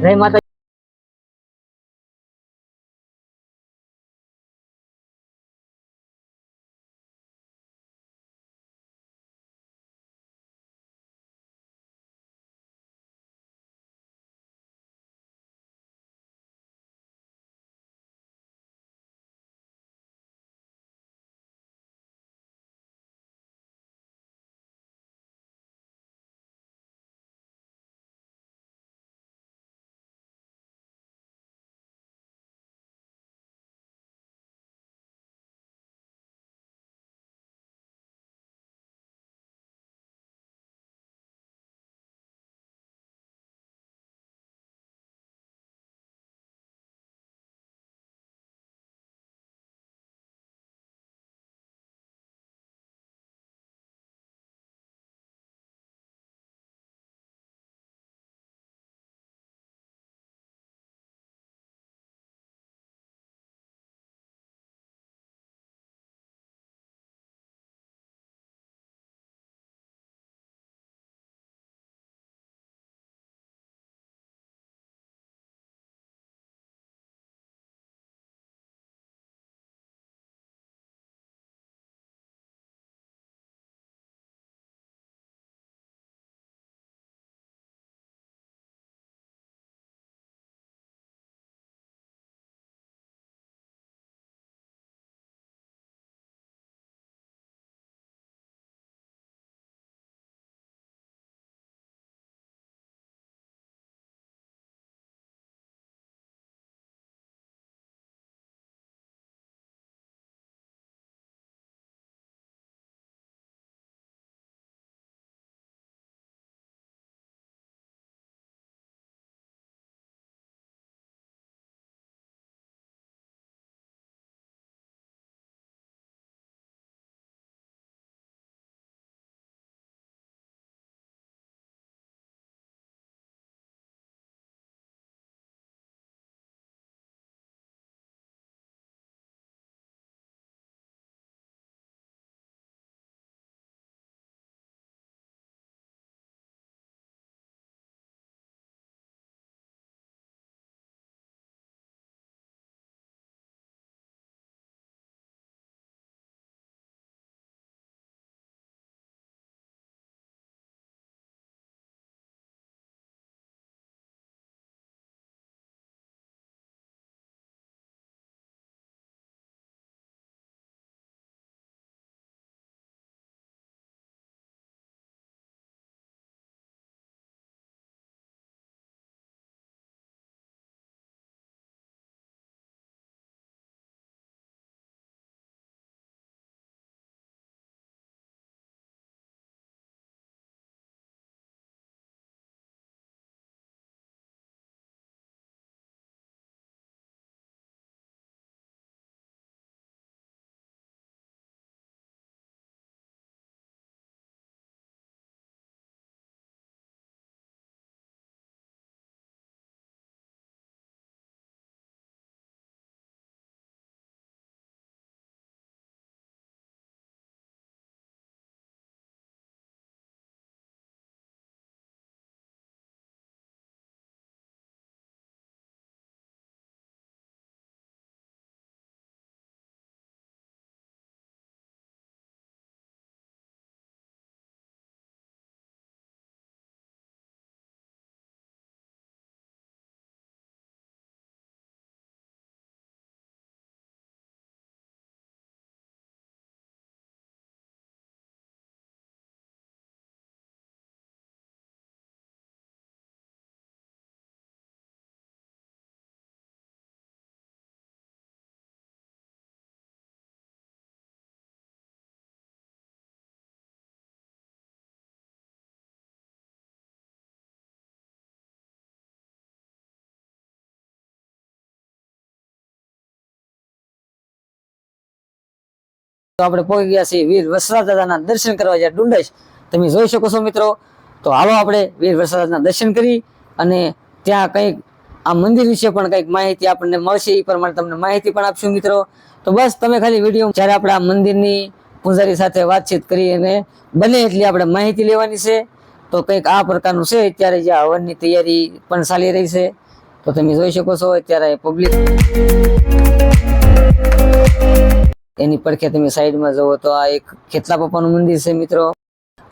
જય માતા તો આપણે પહોંચી ગયા છીએ વીર વસરા દાદાના દર્શન કરવા જ્યાં ડુંડશ તમે જોઈ શકો છો મિત્રો. તો હાલો આપણે વીર વસરા દાદાના દર્શન કરી અને ત્યાં કંઈક આ મંદિર વિશે પણ કંઈક માહિતી આપણને મળશે, એ પ્રમાણે તમને માહિતી પણ આપશું મિત્રો. તો બસ તમે ખાલી વીડિયો જ્યારે આપણે આ મંદિરની પૂજારી સાથે વાતચીત કરી અને બને એટલી આપણે માહિતી લેવાની છે, તો કંઈક આ પ્રકારનું છે. અત્યારે જે હવનની તૈયારી પણ ચાલી રહી છે. તો તમે જોઈ શકો છો, અત્યારે પબ્લિક એની પડખે તમે સાઈડમાં જુઓ તો આ એક ખેતલા પપ્પાનું મંદિર છે મિત્રો.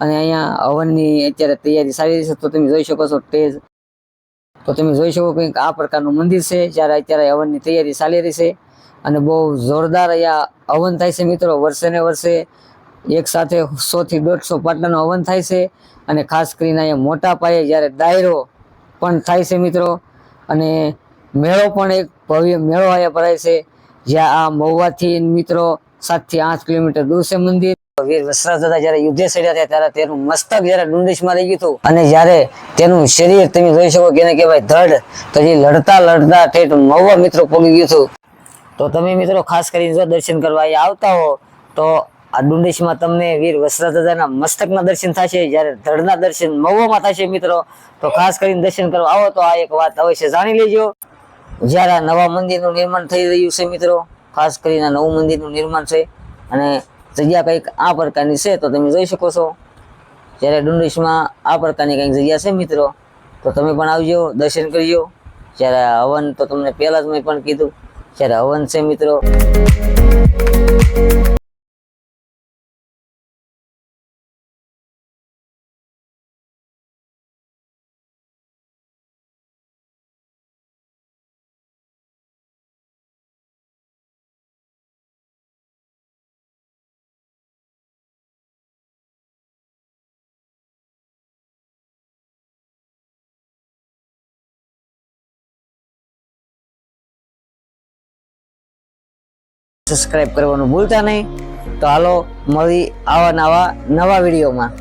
અને અહીંયા હવનની અત્યારે તૈયારી સારી છે, તો તમે જોઈ શકો છો તેજ તો તમે જોઈ શકો કંઈક આ પ્રકારનું મંદિર છે, જ્યારે અત્યારે હવનની તૈયારી ચાલી રહી છે. અને બહુ જોરદાર અહીંયા હવન થાય છે મિત્રો, વર્ષે ને વર્ષે એક સાથે સોથી દોઢસો પાટલાનું હવન થાય છે. અને ખાસ કરીને અહીંયા મોટા પાયે જ્યારે ડાયરો પણ થાય છે મિત્રો. અને મેળો પણ એક ભવ્ય મેળો અહીંયા ભરાય છે. જ્યાં આ મહુવાથી મિત્રો સાતથી આઠ કિલોમીટર દૂર છે મંદિર. વીર વસરાજ દાદા જયારે યુદ્ધે ચડ્યા હતા ત્યારે તેનું મસ્તક જયારે ડુંડીશમાં રહી ગયું હતું અને જયારે તેનું શરીર તમે જોઈ શકો કે કહેવાય ધડ, તો જે લડતા લડતા ઠેઠ મહુવા મિત્રો પગી ગયું હતું. તો તમે મિત્રો ખાસ કરીને જો દર્શન કરવા અહીંયા આવતા હો, તો આ ડુંડીશમાં તમને વીર વસરાજ દાદાના મસ્તકના દર્શન થશે. જ્યારે ધડના દર્શન મહુવામાં થશે મિત્રો, તો ખાસ કરીને દર્શન કરવા આવો તો આ એક વાત અવશ્ય જાણી લેજો. જ્યારે નવા મંદિરનું નિર્માણ થઈ રહ્યું છે મિત્રો, ખાસ કરીને નવું મંદિરનું નિર્માણ છે, અને જગ્યા કંઈક આ પ્રકારની છે, તો તમે જોઈ શકો છો. જ્યારે ડુંડીશમાં આ પ્રકારની કંઈક જગ્યા છે મિત્રો, તો તમે પણ આવજો, દર્શન કરજો. જ્યારે હવન, તો તમને પહેલાં જ મેં પણ કીધું, જ્યારે હવન છે મિત્રો. સબસ્ક્રાઇબ કરવાનું ભૂલતા નહીં. તો હાલો મળી આવા નવા નવા વિડીયોમાં.